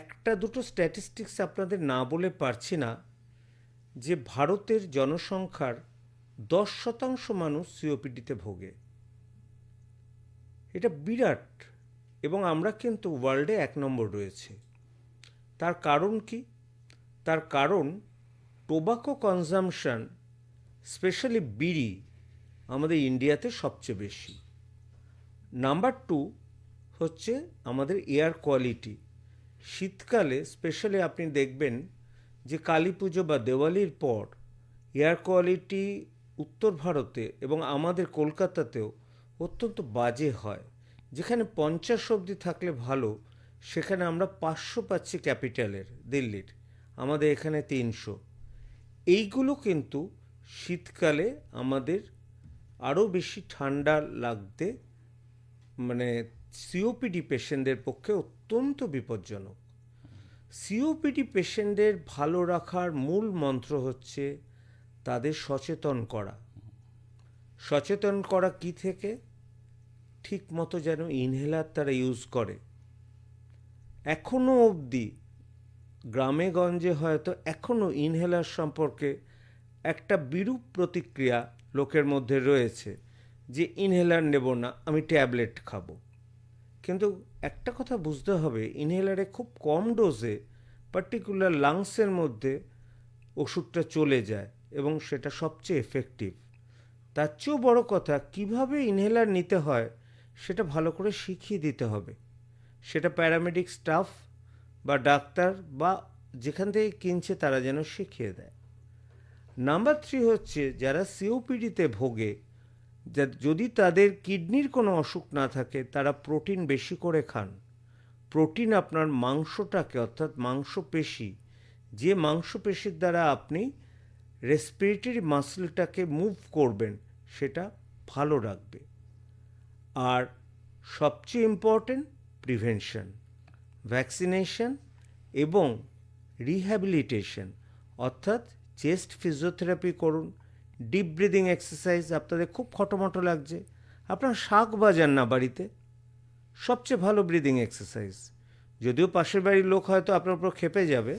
একটা দুটো স্ট্যাটিস্টিক্স আপনাদের না বলে পারছি না যে ভারতের জনসংখ্যার দশ শতাংশ মানুষ সিওপিডিতে ভোগে। এটা বিরাট এবং আমরা কিন্তু ওয়ার্ল্ডে এক নম্বর রয়েছে। তার কারণ কি? তার কারণ টোবাকো কনজামশন স্পেশালি বিড়ি, আমাদের ইন্ডিয়াতে সবচেয়ে বেশি। নাম্বার টু হচ্ছে আমাদের এয়ার কোয়ালিটি শীতকালে স্পেশালি আপনি দেখবেন যে কালী পুজো বা দেওয়ালির পর এয়ার কোয়ালিটি উত্তর ভারতে এবং আমাদের কলকাতাতেও অত্যন্ত বাজে হয়। যেখানে পঞ্চাশ অবধি থাকলে ভালো, সেখানে আমরা পাঁচশো পাচ্ছি ক্যাপিটালের দিল্লির। আমাদের এখানে তিনশো। এইগুলো কিন্তু শীতকালে আমাদের আরও বেশি ঠান্ডা লাগতে মানে সিওপিডি পেশেন্টদের পক্ষে অত্যন্ত বিপজ্জনক। সিওপিডি পেশেন্টদের ভালো রাখার মূল মন্ত্র হচ্ছে তাদের সচেতন করা। সচেতন করা কি থেকে? ঠিক মতো যেন ইনহেলার তারা ইউজ করে। এখনও অবধি গ্রামে গঞ্জে হয়তো এখনও ইনহেলার সম্পর্কে একটা বিরূপ প্রতিক্রিয়া লোকের মধ্যে রয়েছে যে ইনহেলার নেব না, আমি ট্যাবলেট খাব। কিন্তু একটা কথা বুঝতে হবে ইনহেলারে খুব কম ডোজে পার্টিকুলার লাংসের মধ্যে ওষুধটা চলে যায় এবং সেটা সবচেয়ে এফেক্টিভ তার চেয়েও বড় কথা, কীভাবে ইনহেলার নিতে হয় সেটা ভালো করে শিখিয়ে দিতে হবে। সেটা প্যারামেডিক স্টাফ বা ডাক্তার বা যেখান থেকে কিনছে তারা যেন শিখিয়ে দেয়। নাম্বার থ্রি হচ্ছে, যারা সিওপিডিতে ভোগে যদি তাদের কিডনির কোনো অসুখ না থাকে, তারা প্রোটিন বেশি করে খান। প্রোটিন আপনার মাংসটাকে, অর্থাৎ মাংসপেশি, যে মাংসপেশির দ্বারা আপনি রেসপিরেটরি মাসলটাকে মুভ করবেন, সেটা ভালো রাখবে। আর সবচেয়ে ইম্পর্টেন্ট প্রিভেনশন ভ্যাকসিনেশন এবং রিহ্যাবিলিটেশন অর্থাৎ চেস্ট ফিজিওথেরাপি করুন। ডিপ ব্রিদিং এক্সারসাইজ আপনাদের খুব খটোমটো লাগছে। আপনার শাক বাজান না বাড়িতে। সবচেয়ে ভালো ব্রিদিং এক্সারসাইজ যদিও পাশের বাড়ির লোক হয়তো আপনার উপর খেপে যাবে।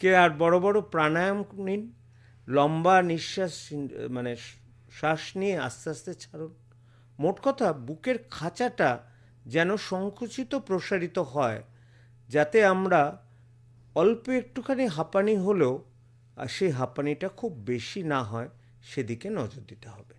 কে আর বড় বড় প্রাণায়াম নিন, লম্বা নিঃশ্বাস মানে শ্বাস নিয়ে আস্তে আস্তে ছাড়ুন। মোট কথা, বুকের খাঁচাটা যেন সংকুচিত, প্রসারিত হয়, যাতে আমরা অল্প একটুখানি হাঁপানি হলেও, আর সেই হাঁপানিটা খুব বেশি না হয় সেদিকে নজর দিতে হবে।